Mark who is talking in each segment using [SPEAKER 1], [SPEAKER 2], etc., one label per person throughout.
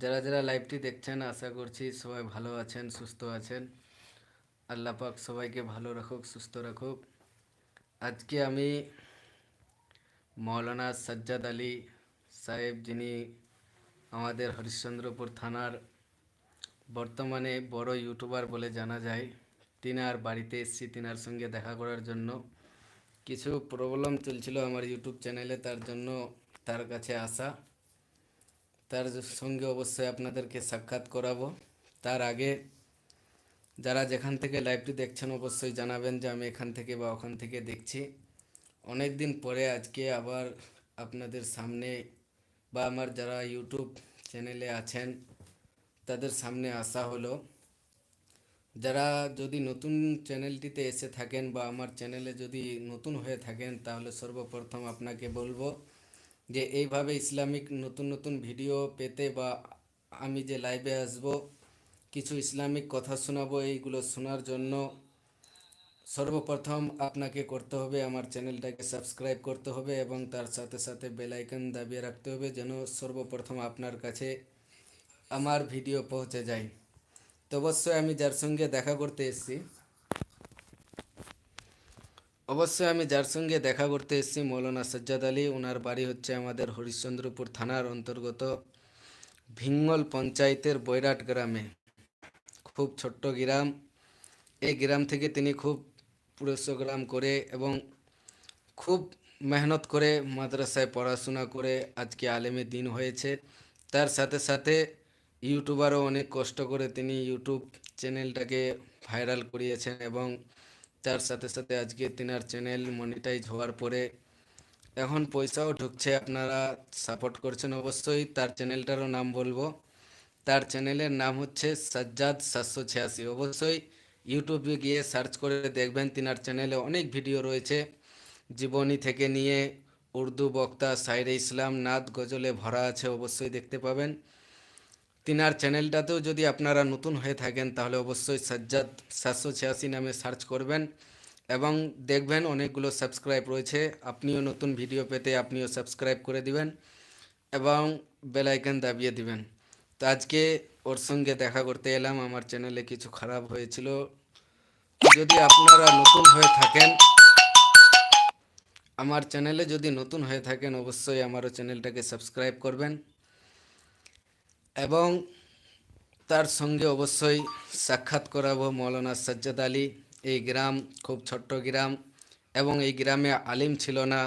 [SPEAKER 1] যারা যারা লাইভটি দেখছেন, আশা করছি সবাই ভালো আছেন, সুস্থ আছেন। আল্লাহ পাক সবাইকে ভালো রাখুক, সুস্থ রাখুক। আজকে আমি মৌলানা সাজ্জাদ আলী সাহেব, যিনি আমাদের হরিশ্চন্দ্রপুর থানার বর্তমানে বড় ইউটিউবার বলে জানা যায় তিনার বাড়িতে এসেছি তিনার সঙ্গে দেখা করার জন্য। কিছু প্রবলেম চলছিল আমার ইউটিউব চ্যানেলে তার জন্য তার কাছে আসা। তার সঙ্গে অবশ্যই আপনাদেরকে সাক্ষাৎ করাবো। তার আগে যারা যেখান থেকে লাইভটি দেখছেন, অবশ্যই জানাবেন যে আমি এখান থেকে বা ওখান থেকে দেখছি। অনেক দিন পরে আজকে আবার আপনাদের সামনে বা আমার যারা ইউটিউব চ্যানেলে আছেন, তাদের সামনে আসা হলো। যারা যদি নতুন চ্যানেলটিতে এসে থাকেন বা আমার চ্যানেলে যদি নতুন হয়ে থাকেন, তাহলে সর্বপ্রথম আপনাকে বলব যে এইভাবে ইসলামিক নতুন নতুন ভিডিও পেতে বা আমি যে লাইভে আসব, কিছু ইসলামিক কথা শোনাবো, এইগুলো শোনার জন্য সর্বপ্রথম আপনাকে করতে হবে আমার চ্যানেলটাকে সাবস্ক্রাইব করতে হবে এবং তার সাথে সাথে বেল আইকন দাবিয়ে রাখতে হবে যেন সর্বপ্রথম আপনার কাছে আমার ভিডিও পৌঁছে যায়। তো অবশ্যই আমি যার সঙ্গে দেখা করতে এসেছি অবশ্যই আমি যার সঙ্গে দেখা করতে এসেছি, মৌলানা সজ্জাদ আলী। ওনার বাড়ি হচ্ছে আমাদের হরিশ্চন্দ্রপুর থানার অন্তর্গত ভিঙ্গল পঞ্চায়েতের বৈরাট গ্রামে। খুব ছোট্ট গ্রাম। এই গ্রাম থেকে তিনি খুব পুরস্কার করে এবং খুব মেহনত করে মাদ্রাসায় পড়াশোনা করে আজকে আলেমে দিন হয়েছে। তার সাথে সাথে ইউটিউবারও অনেক কষ্ট করে তিনি ইউটিউব চ্যানেলটাকে ভাইরাল করিয়েছেন এবং তার সাথে সাথে আজকে তিনার চ্যানেল মনিটাইজ হওয়ার পরে এখন পয়সাও ঢুকছে, আপনারা সাপোর্ট করছেন অবশ্যই। তার চ্যানেলটারও নাম বলব। তার চ্যানেলের নাম হচ্ছে সাজ্জাদ সাতশো ছিয়াশি। অবশ্যই ইউটিউবে গিয়ে সার্চ করে দেখবেন, তিনার চ্যানেলে অনেক ভিডিও রয়েছে। জীবনী থেকে নিয়ে উর্দু বক্তা সাইরে ইসলাম, নাদ গজলে ভরা আছে, অবশ্যই দেখতে পাবেন। তিনার চ্যানেলটাতেও যদি আপনারা নতুন হয়ে থাকেন, তাহলে অবশ্যই সাজ্জাদ সাতশো ছিয়াশি নামে সার্চ করবেন এবং দেখবেন অনেকগুলো সাবস্ক্রাইব রয়েছে। আপনিও নতুন ভিডিও পেতে আপনিও সাবস্ক্রাইব করে দিবেন এবং বেল আইকন দাবিয়ে দিবেন। তো আজকে ওর সঙ্গে দেখা করতে এলাম। আমার চ্যানেলে কিছু খারাপ হয়েছিল। যদি আপনারা নতুন হয়ে থাকেন, আমার চ্যানেলে যদি নতুন হয়ে থাকেন, অবশ্যই আমারও চ্যানেলটাকে সাবস্ক্রাইব করবেন। এবং তার সঙ্গে অবশ্যই সাক্ষাৎ করাবো মৌলানা সাজ্জাদ আলী। এই গ্রাম খুব ছোট্ট গ্রাম এবং এই গ্রামে আলিম ছিল না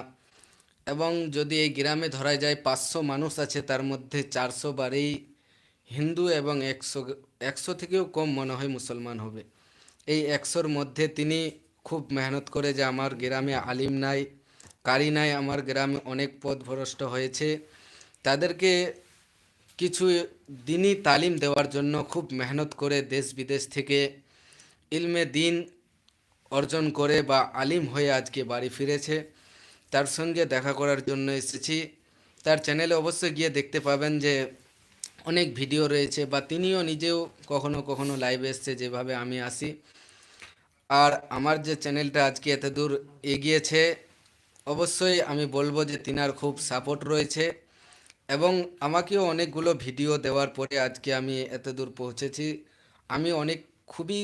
[SPEAKER 1] এবং যদি এই গ্রামে ধরা যায় পাঁচশো মানুষ আছে, তার মধ্যে চারশো বাড়ি হিন্দু এবং একশো একশো থেকেও কম মনে হয় মুসলমান হবে। এই একশোর মধ্যে তিনি খুব মেহনত করে যে আমার গ্রামে আলিম নাই, কারি নাই, আমার গ্রামে অনেক পথভ্রষ্ট হয়েছে। তাদেরকে কিছু দিনই তালিম দেওয়ার জন্য খুব মেহনত করে দেশ বিদেশ থেকে ইলমে দিন অর্জন করে বা আলিম হয়ে আজকে বাড়ি ফিরেছে। তার সঙ্গে দেখা করার জন্য এসেছি। তার চ্যানেলে অবশ্যই গিয়ে দেখতে পাবেন যে অনেক ভিডিও রয়েছে বা তিনিও নিজেও কখনো কখনো লাইভে এসছে যেভাবে আমি আসি আর আমার যে চ্যানেলটা আজকে এত দূর এগিয়েছে, অবশ্যই আমি বলব যে তিনার খুব সাপোর্ট রয়েছে। এবং আমাকেও অনেকগুলো ভিডিও দেওয়ার পরে আজকে আমি এত দূর পৌঁছেছি। আমি অনেক খুবই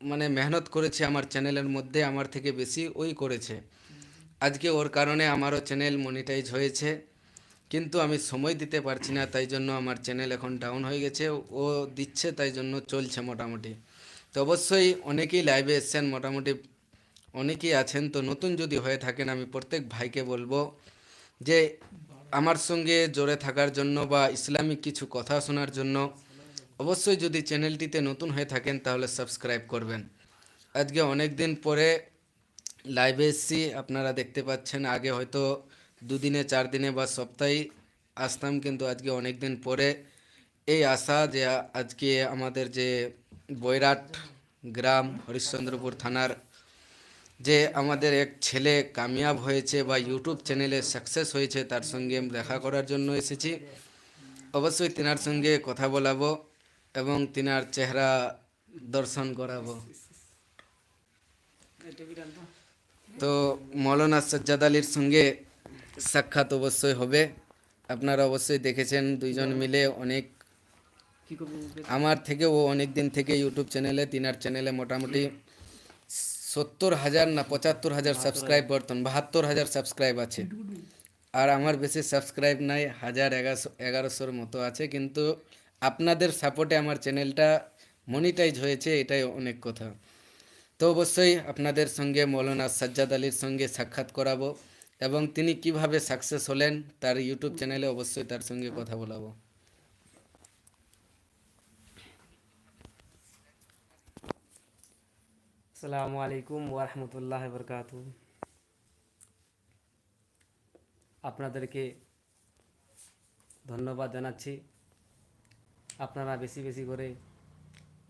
[SPEAKER 1] মানে মেহনত করেছি আমার চ্যানেলের মধ্যে, আমার থেকে বেশি ওই করেছে। আজকে ওর কারণে আমারও চ্যানেল মনিটাইজ হয়েছে। কিন্তু আমি সময় দিতে পারছি না, তাই জন্য আমার চ্যানেল এখন ডাউন হয়ে গেছে। ও দিচ্ছে, তাই জন্য চলছে মোটামুটি। তো অবশ্যই অনেকেই লাইভে এসছেন, মোটামুটি অনেকেই আছেন। তো নতুন যদি হয়ে থাকেন, আমি প্রত্যেক ভাইকে বলব যে আমার সঙ্গে জোরে থাকার জন্য বা ইসলামিক কিছু কথা শোনার জন্য অবশ্যই যদি চ্যানেলটিতে নতুন হয়ে থাকেন তাহলে সাবস্ক্রাইব করবেন। আজকে অনেক দিন পরে লাইভে এসেছি, আপনারা দেখতে পাচ্ছেন, আগে হয়তো দুদিনে চার দিনে বা সপ্তাহে আসতাম, কিন্তু আজকে অনেক দিন পরে এই আশা যে আজকে আমাদের যে বৈরাট গ্রাম হরিশ্চন্দ্রপুর থানার যে আমাদের এক ছেলে কামিয়াব হয়েছে বা ইউটিউব চ্যানেলে সাকসেস হয়েছে তার সঙ্গে দেখা করার জন্য এসেছি। অবশ্যই তিনার সঙ্গে কথা বলাবো এবং তিনার চেহারা দর্শন করাবো। তো মৌলানা সজ্জাদ আলীর সঙ্গে সাক্ষাৎ অবশ্যই হবে। আপনারা অবশ্যই দেখেছেন দুইজন মিলে অনেক? আমার থেকে ও অনেক দিন থেকে ইউটিউব চ্যানেলে তিনার চ্যানেলে মোটামুটি সত্তর হাজার না পঁচাত্তর হাজার সাবস্ক্রাইব বর্তমান বাহাত্তর হাজার সাবস্ক্রাইব আছে। আর আমার বেশি সাবস্ক্রাইব নাই হাজার এগারোশো এগারোশোর মতো আছে কিন্তু আপনাদের সাপোর্টে আমার চ্যানেলটা মনিটাইজ হয়েছে এটাই অনেক কথা। তো অবশ্যই আপনাদের সঙ্গে মৌলানা সাজ্জাদ আলীর সঙ্গে সাক্ষাৎ করাবো এবং তিনি কীভাবে সাকসেস হলেন তার ইউটিউব চ্যানেলে অবশ্যই তার সঙ্গে কথা বলাবো।
[SPEAKER 2] আসসালামু আলাইকুম ওরহমতুল্লাহ বরকাত আপনাদেরকে ধন্যবাদ জানাচ্ছি। আপনারা বেশি বেশি করে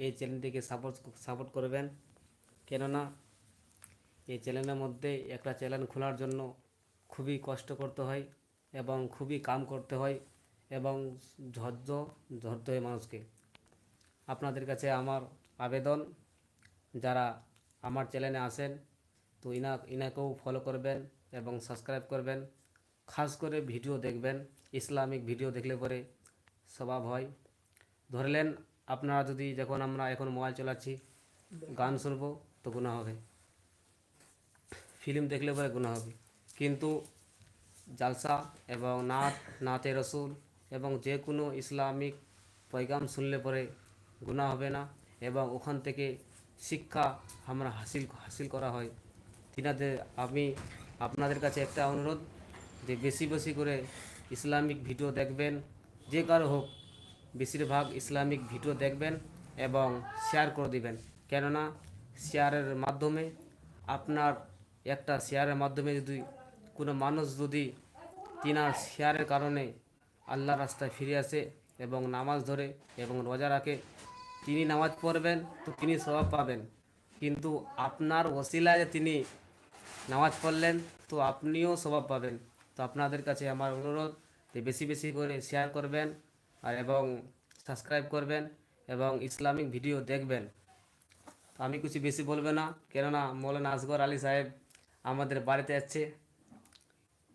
[SPEAKER 2] এই চ্যানেলটিকে সাপোর্ট সাপোর্ট করবেন। কেননা এই চ্যানেলের মধ্যে একটা চ্যানেল খোলার জন্য খুবই কষ্ট করতে হয় এবং খুবই কাম করতে হয় এবং ধৈর্য ধরতে হয় মানুষকে। আপনাদের কাছে আমার আবেদন, যারা আমার চ্যানেলে আসেন তো ইনা, ইনাকেও ফলো করবেন এবং সাবস্ক্রাইব করবেন। খাস করে ভিডিও দেখবেন, ইসলামিক ভিডিও দেখলে পরে স্বভাব হয়। ধরলেন আপনারা যদি যখন আমরা এখন মোবাইল চালাচ্ছি, গান শুনব, তো গুণা হবে। ফিল্ম দেখলে পরে গুণা হবে। কিন্তু জালসা এবং নাচ নাচে রসুল এবং যে কোনো ইসলামিক পৈগাম শুনলে পরে গুণা হবে না এবং ওখান থেকে শিক্ষা আমরা হাসিল হাসিল করা হয়। তিনাদের আমি আপনাদের কাছে একটা অনুরোধ যে বেশি বেশি করে ইসলামিক ভিডিও দেখবেন, যে কারও হোক, বেশিরভাগ ইসলামিক ভিডিও দেখবেন এবং শেয়ার করে দিবেন। কেননা শেয়ারের মাধ্যমে আপনার একটা শেয়ারের মাধ্যমে যদি কোনো মানুষ যদি তিনার শেয়ারের কারণে আল্লাহ রাস্তায় ফিরে আসে এবং নামাজ ধরে এবং রোজা রাখে তিনি নামাজ পড়বেন, তো তিনি স্বভাব পাবেন। কিন্তু আপনার ওসিলায় তিনি নামাজ পড়লেন, তো আপনিও স্বভাব পাবেন। তো আপনাদের কাছে আমার অনুরোধ যে বেশি বেশি করে শেয়ার করবেন আর এবং সাবস্ক্রাইব করবেন এবং ইসলামিক ভিডিও দেখবেন। আমি কিছু বেশি বলবে না, কেননা মৌলানা আসগর আলী সাহেব আমাদের বাড়িতে যাচ্ছে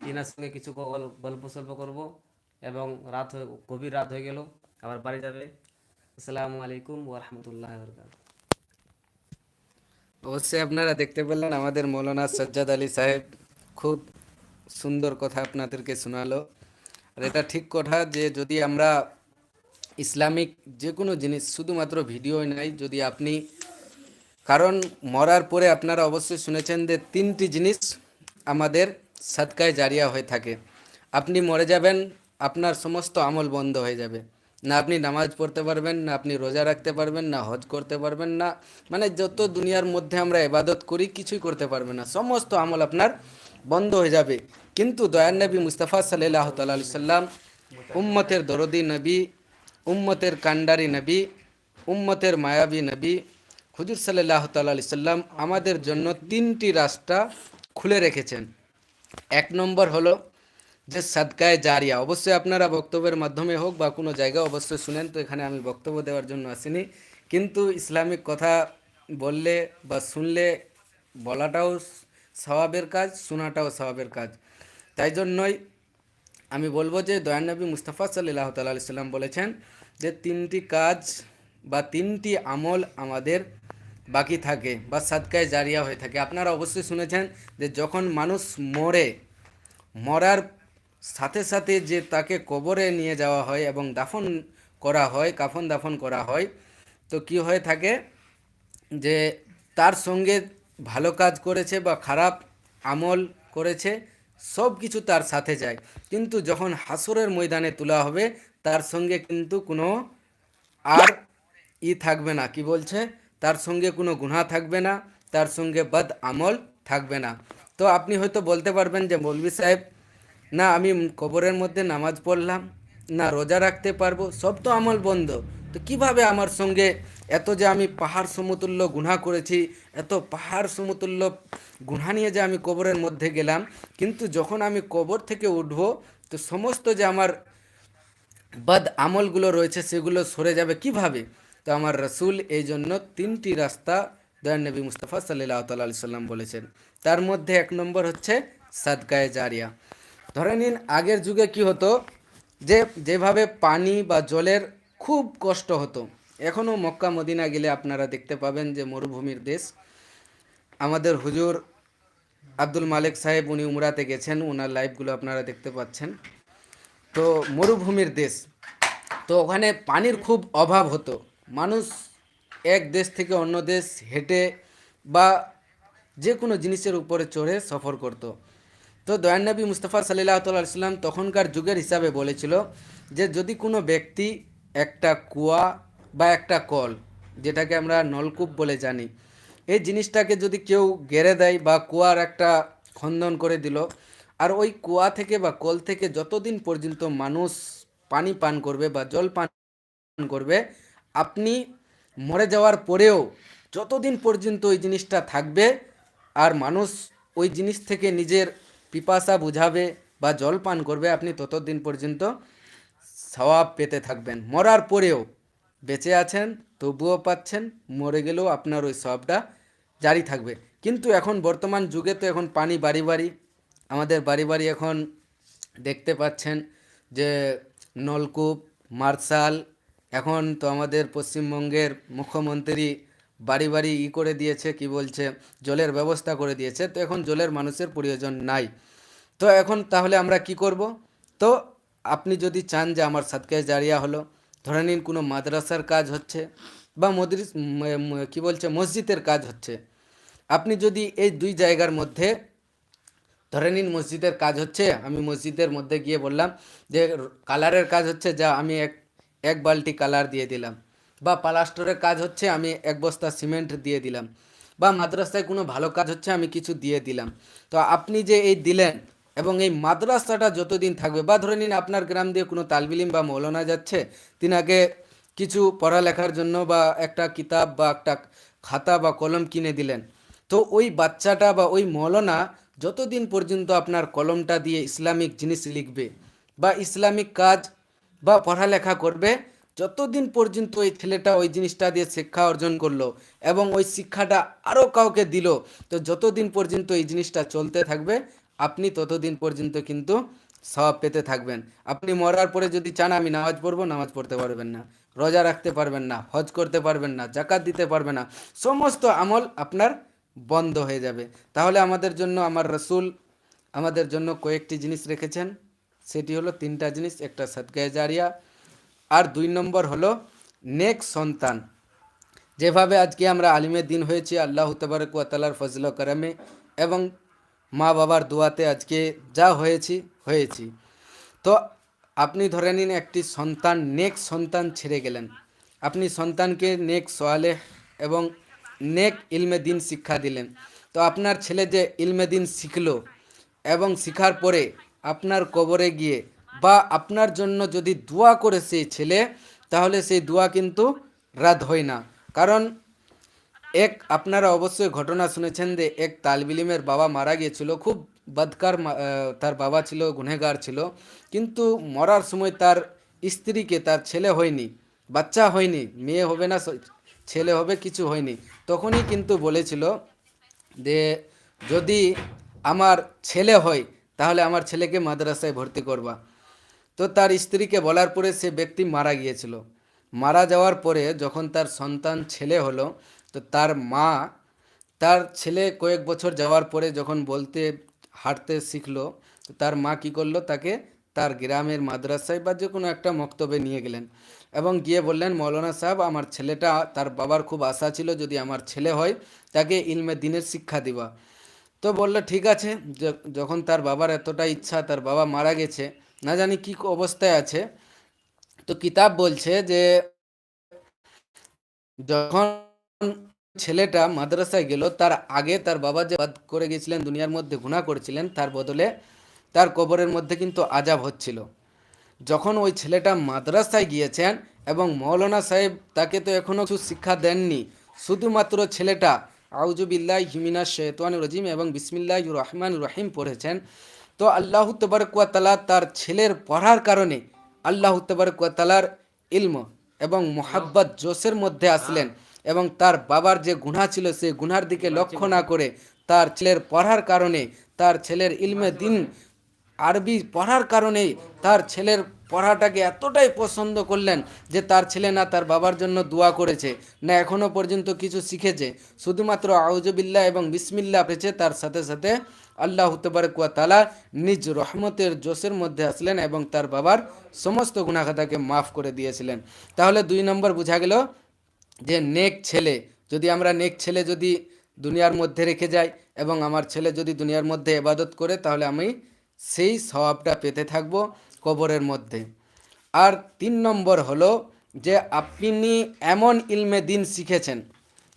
[SPEAKER 2] তিনার সঙ্গে কিছু গল- গল্প সল্প করব এবং রাত হয়ে, গভীর রাত হয়ে গেল, আবার বাড়ি যাবে। আসসালামু আলাইকুম ওরহমতুল্লাহ
[SPEAKER 1] অবশ্যই আপনারা দেখতে পেলেন আমাদের মৌলানা সজ্জাদ আলী সাহেব খুব সুন্দর কথা আপনাদেরকে শোনালো। আর এটা ঠিক কথা যে যদি আমরা ইসলামিক যে কোনো জিনিস শুধুমাত্র ভিডিওই নাই, যদি আপনি কারণ মরার পরে আপনারা অবশ্যই শুনেছেন যে তিনটি জিনিস আমাদের সাদকায় জারিয়া হয়ে থাকে। আপনি মরে যাবেন, আপনার সমস্ত আমল বন্ধ হয়ে যাবে। না আপনি নামাজ পড়তে পারবেন, না আপনি রোজা রাখতে পারবেন, না হজ করতে পারবেন, না মানে যত দুনিয়ার মধ্যে আমরা ইবাদত করি, কিছুই করতে পারবেন না। সমস্ত আমল আপনার বন্ধ হয়ে যাবে। কিন্তু দয়ার নবী মুস্তাফা সাল্লাহ তাল্লাহ সাল্লাম, উম্মতের দরদি নবী, উম্মতের কান্ডারি নবী, উম্মতের মায়াবী নবী, হুজুর সাল্লাহ তাল্লাহ সাল্লাম আমাদের জন্য তিনটি রাস্তা খুলে রেখেছেন। এক নম্বর হলো যে সাদকায় জারিয়া, অবশ্যই আপনারা বক্তব্যের মাধ্যমে হোক বা কোনো জায়গায় অবশ্যই শুনেন। তো এখানে আমি বক্তব্য দেওয়ার জন্য আসিনি। কিন্তু ইসলামিক কথা বললে বা শুনলে বলাটাও স্বভাবের কাজ, শোনাটাও স্বভাবের কাজ। তাই জন্যই আমি বলব যে দয়ানবী মুস্তাফা সাল্লাহ সাল্লাম বলেছেন যে তিনটি কাজ বা তিনটি আমল আমাদের বাকি থাকে বা সাদকায় জারিয়া হয়ে থাকে। আপনারা অবশ্যই শুনেছেন যে যখন মানুষ মরে, মরার সাথে সাথে যে তাকে কবরে নিয়ে যাওয়া হয় এবং দাফন করা হয়, কাফন দাফন করা হয়, তো কি হয়ে থাকে যে তার সঙ্গে ভালো কাজ করেছে বা খারাপ আমল করেছে, সব কিছু তার সাথে যায়। কিন্তু যখন হাসরের ময়দানে তোলা হবে, তার সঙ্গে কিন্তু কোনো আর ই থাকবে না। কি বলছে? তার সঙ্গে কোনো গুনাহ থাকবে না, তার সঙ্গে বদ আমল থাকবে না। তো আপনি হয়তো বলতে পারবেন যে মৌলভী সাহেব না, আমি কবরের মধ্যে নামাজ পড়লাম, না রোজা রাখতে পারব, সব তো আমল বন্ধ। তো কীভাবে আমার সঙ্গে এত যে আমি পাহাড় সমতুল্য গুনাহ করেছি, এত পাহাড় সমতুল্য গুনাহ নিয়ে যে আমি কবরের মধ্যে গেলাম, কিন্তু যখন আমি কবর থেকে উঠব, তো সমস্ত যে আমার বদ আমলগুলো রয়েছে, সেগুলো সরে যাবে কীভাবে? তো আমার রসুল এই জন্য তিনটি রাস্তা দয়ান নবী মুস্তাফা সাল্লাহ তাল্লাহ সাল্লাম বলেছেন। তার মধ্যে এক নম্বর হচ্ছে সাদকায়ে জারিয়া। ধরে নিন, আগের যুগে কি হতো? যে, যেভাবে পানি বা জলের খুব কষ্ট হতো। এখনও মক্কা, মদিনা গেলে আপনারা দেখতে পাবেন যে মরুভূমির দেশ। আমাদের হুজুর আব্দুল মালিক সাহেব, উনি উমরাতে গেছেন ওনার লাইভগুলো আপনারা দেখতে পাচ্ছেন। তো, মরুভূমির দেশ। তো, ওখানে পানির খুব অভাব হতো। মানুষ এক দেশ থেকে অন্য দেশ হেঁটে বা যে কোনো জিনিসের উপরে চড়ে সফর করত। তো দয়ানবী মুস্তফা সাল্লাহ সাল্লাম তখনকার যুগের হিসাবে বলেছিল যে যদি কোনো ব্যক্তি একটা কুয়া বা একটা কল, যেটাকে আমরা নলকূপ বলে জানি, এই জিনিসটাকে যদি কেউ গেড়ে দেয় বা কুয়ার একটা খন্দন করে দিল, আর ওই কুয়া থেকে বা কল থেকে যতদিন পর্যন্ত মানুষ পানি পান করবে বা জল পান করবে, আপনি মরে যাওয়ার পরেও যতদিন পর্যন্ত ওই জিনিসটা থাকবে, আর মানুষ ওই জিনিস থেকে নিজের পিপাসা বুঝাবে বা জল পান করবে, আপনি ততদিন পর্যন্ত সওয়াব পেতে থাকবেন। মরার পরেও বেঁচে আছেন, তবুও পাচ্ছেন, মরে গেলেও আপনার ওই সবটা জারি থাকবে। কিন্তু এখন বর্তমান যুগে তো এখন পানি বাড়ি বাড়ি। আমাদের বাড়ি বাড়ি এখন দেখতে পাচ্ছেন যে নলকূপ, মার্শাল, এখন তো আমাদের পশ্চিমবঙ্গের মুখ্যমন্ত্রী বাড়ি বাড়ি ই করে দিয়েছে, কি বলছে, জলের ব্যবস্থা করে দিয়েছে। তো এখন জলের মানুষের প্রয়োজন নাই। তো এখন তাহলে আমরা কি করব? তো আপনি যদি চান যে আমার সাদকায় জারিয়া হলো, ধরে নিন কোনো মাদ্রাসার কাজ হচ্ছে বা মদ্রিস কি বলছে, মসজিদের কাজ হচ্ছে। আপনি যদি এই দুই জায়গার মধ্যে, ধরে নিন মসজিদের কাজ হচ্ছে, আমি মসজিদের মধ্যে গিয়ে বললাম যে, কালারের কাজ হচ্ছে, যা আমি এক এক বালতি কালার দিয়ে দিলাম। বা প্লাস্টারের কাজ হচ্ছে আমি এক বস্তা সিমেন্ট দিয়ে দিলাম বা মাদ্রাসায় কোনো ভালো কাজ হচ্ছে আমি কিছু দিয়ে দিলাম। তো আপনি যে এই দিলেন এবং এই মাদ্রাসাটা যতদিন থাকবে বা ধরে নিন আপনার গ্রাম দিয়ে কোনো তালবিলিম বা মৌলানা যাচ্ছে তিনাকে কিছু পড়ালেখার জন্য বা একটা কিতাব বা একটা খাতা বা কলম কিনে দিলেন। তো ওই বাচ্চাটা বা ওই মৌলানা যতদিন পর্যন্ত আপনার কলমটা দিয়ে ইসলামিক জিনিস লিখবে বা ইসলামিক কাজ বা পড়ালেখা করবে যতদিন পর্যন্ত ওই ছেলেটা ওই জিনিসটা দিয়ে শিক্ষা অর্জন করল এবং ওই শিক্ষাটা আরও কাউকে দিল, তো যতদিন পর্যন্ত এই জিনিসটা চলতে থাকবে, আপনি ততদিন পর্যন্ত কিন্তু সওয়াব পেতে থাকবেন। আপনি মরার পরে যদি চান, আমি নামাজ পড়ব, নামাজ পড়তে পারবেন না। রোজা রাখতে পারবেন না, হজ করতে পারবেন না জাকাত দিতে পারবে না, সমস্ত আমল আপনার বন্ধ হয়ে যাবে। তাহলে আমাদের জন্য আমার রসুল আমাদের জন্য কয়েকটি জিনিস রেখেছেন। সেটি হলো তিনটা জিনিস, একটা সদগায় জারিয়া আর দুই নম্বর হলো নেক সন্তান। যেভাবে আজকে আমরা আলিমের দিন হয়েছি, আল্লাহ তবারক তালার ফজল করমে এবং মা বাবার দোয়াতে আজকে যা হয়েছি হয়েছি। তো আপনি ধরে নিন একটি সন্তান, নেক সন্তান ছেড়ে গেলেন। আপনি সন্তানকে নেক সোয়ালে এবং নেক ইলমে দিন শিক্ষা দিলেন। তো আপনার ছেলে যে ইলমে দিন শিখলো এবং শিখার পরে আপনার কবরে গিয়ে বা আপনার জন্য যদি দোয়া করে সেই ছেলে, তাহলে সেই দোয়া কিন্তু রাত হয় না। কারণ এক, আপনারা অবশ্যই ঘটনা শুনেছেন যে এক তালবিলিমের বাবা মারা গিয়েছিল, খুব বদকার তার বাবা ছিল গুনেগার ছিল। কিন্তু মরার সময় তার স্ত্রীকে, তার ছেলে হয়নি, বাচ্চা হয়নি, মেয়ে হবে না ছেলে হবে, কিছু হয়নি। তখনই কিন্তু বলেছিল যে যদি আমার ছেলে হয়, তাহলে আমার ছেলেকে মাদ্রাসায় ভর্তি করবা। তো তার স্ত্রীকে বলার পরে সে ব্যক্তি মারা গিয়েছিল। মারা যাওয়ার পরে যখন তার সন্তান ছেলে হলো, তো তার মা, তার ছেলে কয়েক বছর যাওয়ার পরে যখন বলতে, হাঁটতে শিখলো তার মা কি করল? তাকে তার গ্রামের মাদ্রাসায় বা যে কোনো একটা মক্তবে নিয়ে গেলেন এবং গিয়ে বললেন, মৌলানা সাহেব, আমার ছেলেটা, তার বাবার খুব আশা ছিল যদি আমার ছেলে হয়, তাকে ইলমে দিনের শিক্ষা দিবা। তো বলল, ঠিক আছে। যখন তার বাবার এতটা ইচ্ছা, তার বাবা মারা গেছে না জানি কি অবস্থায় আছে। তো কিতাব বলছে যে, যখন ছেলেটা মাদ্রাসায় গেল, তার আগে তার বাবা যে বাদ করে গেছিলেন, দুনিয়ার মধ্যে গুণা করেছিলেন, তার বদলে তার কবরের মধ্যে কিন্তু আজাব হচ্ছিল। যখন ওই ছেলেটা মাদ্রাসায় গিয়েছেন এবং মৌলানা সাহেব তাকে তো এখনও কিছু শিক্ষা দেননি, শুধুমাত্র ছেলেটা আউজুবিল্লাহ হিমিনা শেতওয়ান রজিম এবং বিসমিল্লাহ রহমান রহিম পড়েছেন তো আল্লাহ তবরকুয়াতালা তার ছেলের পড়ার কারণে আল্লাহ তবরকুয়াতালার ইলম এবং মোহাব্বত জোশের মধ্যে আসলেন এবং তার বাবার যে গুণা ছিল সেই গুনার দিকে লক্ষ্য না করে তার ছেলের পড়ার কারণে তার ছেলের ইলমে দিন আরবি পড়ার কারণেই তার ছেলের পড়াটাকে এতটাই পছন্দ করলেন যে তার ছেলে না তার বাবার জন্য দোয়া করেছে, না এখনও পর্যন্ত কিছু শিখেছে। শুধুমাত্র আউজবিল্লা এবং বিসমিল্লা পেয়েছে, তার সাথে সাথে আল্লাহ কুয়া তালা নিজ রহমতের জোশের মধ্যে আসলেন এবং তার বাবার সমস্ত গুণাখাতাকে মাফ করে দিয়েছিলেন। তাহলে দুই নম্বর বোঝা গেল যে নেক ছেলে, যদি আমরা নেক ছেলে যদি দুনিয়ার মধ্যে রেখে যাই এবং আমার ছেলে যদি দুনিয়ার মধ্যে এবাদত করে, তাহলে আমি সেই স্বভাবটা পেতে থাকব কবরের মধ্যে। আর তিন নম্বর হলো যে আপনি এমন ইলমে দিন শিখেছেন,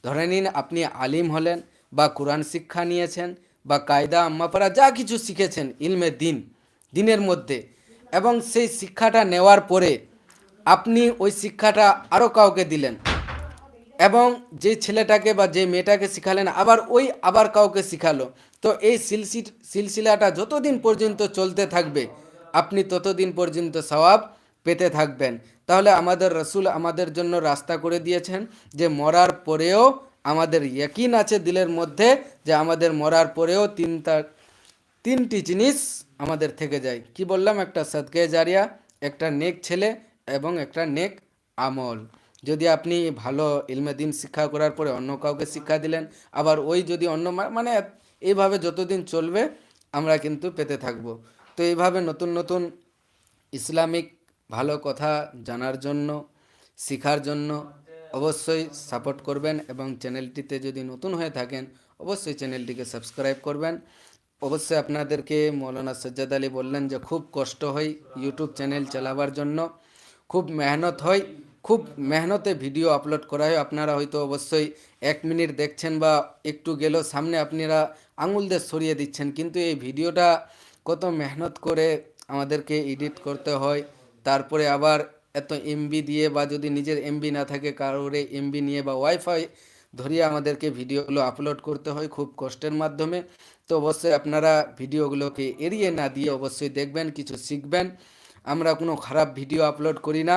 [SPEAKER 1] ধরে নিন আপনি আলিম হলেন বা কোরআন শিক্ষা নিয়েছেন বা কায়দা আম্মাপাড়া যা কিছু শিখেছেন ইলমে দিন, দিনের মধ্যে এবং সেই শিক্ষাটা নেওয়ার পরে আপনি ওই শিক্ষাটা আরও কাউকে দিলেন এবং যে ছেলেটাকে বা যে মেয়েটাকে শিখালেন, আবার ওই আবার কাউকে শিখালো। তো এই সিলসি সিলসিলাটা যতদিন পর্যন্ত চলতে থাকবে, আপনি ততদিন পর্যন্ত সওয়াব পেতে থাকবেন। তাহলে আমাদের রসুল আমাদের জন্য রাস্তা করে দিয়েছেন যে মরার পরেও আমাদের ইয়কিন আছে দিলের মধ্যে যে আমাদের মরার পরেও তিনটা, তিনটি জিনিস আমাদের থেকে যায়। কি বললাম? একটা সদকে জারিয়া, একটা নেক ছেলে এবং একটা নেক আমল। যদি আপনি ভালো ইলমে দিন শিক্ষা করার পরে অন্য কাউকে শিক্ষা দিলেন, আবার ওই যদি অন্য মানে এইভাবে যতদিন চলবে আমরা কিন্তু পেতে থাকব। তো এইভাবে নতুন নতুন ইসলামিক ভালো কথা জানার জন্য, শেখার জন্য অবশ্যই সাপোর্ট করবেন এবং চ্যানেলটিতে যদি নতুন হয়ে থাকেন, অবশ্যই চ্যানেলটিকে সাবস্ক্রাইব করবেন। অবশ্যই আপনাদেরকে মৌলানা সজ্জাদ আলী বললেন যে, খুব কষ্ট হয় ইউটিউব চ্যানেল চালাবার জন্য। খুব মেহনত হয়, খুব মেহনতে ভিডিও আপলোড করা হয়। আপনারা হয়তো অবশ্যই এক মিনিট দেখছেন বা একটু গেলেও সামনে আপনারা আঙুল দিয়ে সরিয়ে দিচ্ছেন। কিন্তু এই ভিডিওটা কত মেহনত করে আমাদেরকে এডিট করতে হয়, তারপরে আবার এত এমবি দিয়ে বা যদি নিজের এমবি না থাকে, কারোরে এমবি নিয়ে বা ওয়াইফাই ধরিয়ে আমাদেরকে ভিডিওগুলো আপলোড করতে হয় খুব কষ্টের মাধ্যমে। তো অবশ্যই আপনারা ভিডিওগুলোকে এড়িয়ে না দিয়ে অবশ্যই দেখবেন, কিছু শিখবেন। আমরা কোনো খারাপ ভিডিও আপলোড করি না।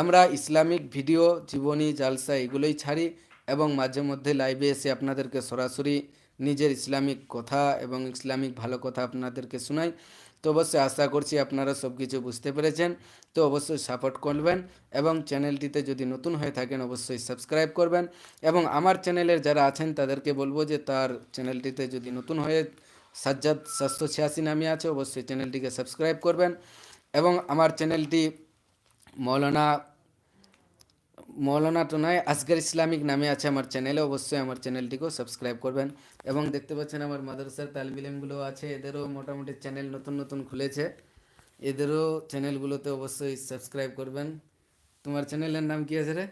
[SPEAKER 1] আমরা ইসলামিক ভিডিও, জীবনী, জালসা এগুলোই ছাড়ি এবং মাঝে মধ্যে লাইভে এসে আপনাদেরকে সরাসরি নিজের ইসলামিক কথা এবং ইসলামিক ভালো কথা আপনাদেরকে শোনাই। তো অবশ্যই আশা করছি আপনারা সব কিছু বুঝতে পেরেছেন। তো অবশ্যই সাপোর্ট করবেন এবং চ্যানেলটিতে যদি নতুন হয়ে থাকেন অবশ্যই সাবস্ক্রাইব করবেন এবং আমার চ্যানেলের যারা আছেন তাদেরকে বলব যে তার চ্যানেলটিতে যদি নতুন হয়ে সাজ্জাদ সাতশো ছিয়াশি নামে আছে অবশ্যই চ্যানেলটিকে সাবস্ক্রাইব করবেন এবং আমার চ্যানেলটি মৌলানা মৌলানা তো নয় আসগর ইসলামিক নামে আছে আমার চ্যানেলে অবশ্যই আমার চ্যানেলটিকেও সাবস্ক্রাইব করবেন। এবং দেখতে পাচ্ছেন আমার মাদ্রাসার তালবিলেমগুলো আছে এদেরও মোটামুটি চ্যানেল নতুন নতুন খুলেছে। এদেরও চ্যানেলগুলোতে অবশ্যই সাবস্ক্রাইব করবেন। তোমার চ্যানেলের নাম কি আছে রে?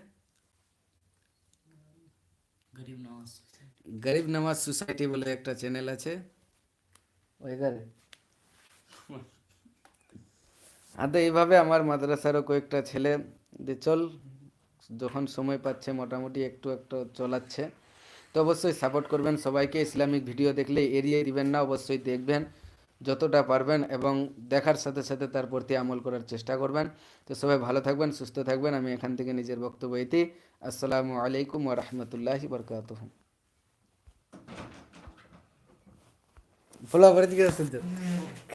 [SPEAKER 1] গরিব নামাজ সোসাইটি। বলে একটা চ্যানেল আছে। আর তো এইভাবে আমার মাদ্রাসারও কয়েকটা ছেলে। যে চল। যখন সময় পাচ্ছে মোটামুটি একটু একটু চলাচ্ছে। তো অবশ্যই সাপোর্ট করবেন সবাইকে। ইসলামিক ভিডিও দেখলে এড়িয়ে দিবেন না, অবশ্যই দেখবেন, যতটা পারবেন এবং দেখার সাথে সাথে তার প্রতি আমল করার চেষ্টা করবেন। তো সবাই ভালো থাকবেন, সুস্থ থাকবেন। আমি এখান থেকে নিজের বক্তব্য এটি। আসসালামু আলাইকুম ওরহমতুল্লাহি বরকাত ফলো